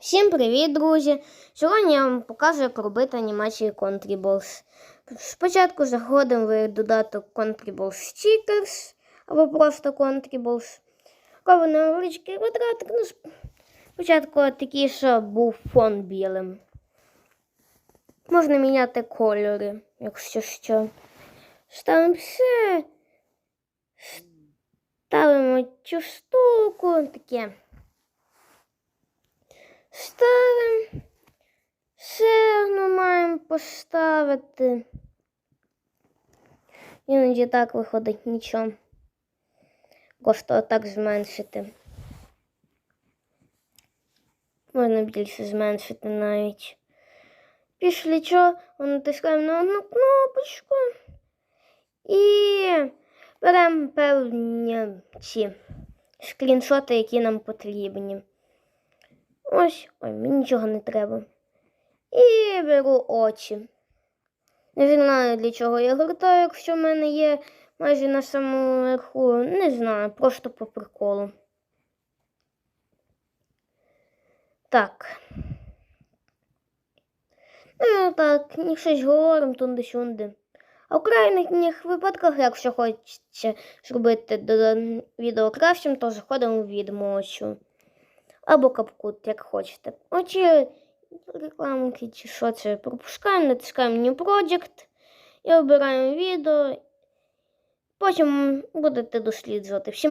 Всім привіт, друзі! Сьогодні я вам покажу, як робити анімації Contribles. Спочатку заходимо в додаток Contribles Stickers або просто Contribles. Робимо невеличкий квадратик. Ну, спочатку такий, щоб був фон білим. Можна міняти кольори, якщо що. Ставимо все. Ставимо цю штуку, таке. Ставимо. Все ми маємо поставити. Іноді так виходить нічого. Просто отак зменшити. Можна більше зменшити навіть. Після чого натискаємо на одну кнопочку і беремо певні ці скріншоти, які нам потрібні. Ось, ой, мені нічого не треба. І беру очі. Не знаю, для чого я гортаю, якщо в мене є майже на самому верху. Не знаю, просто по приколу. Так. Ну, так, ні щось говоримо туди-сюди. А в крайніх випадках, якщо хочеться зробити відео кращим, то заходимо в відмочу. Або капкут, як хочете. Очі рекламки чи що це пропускаємо, натискаємо New Project і обираємо відео. Потім будете досліджувати. Всім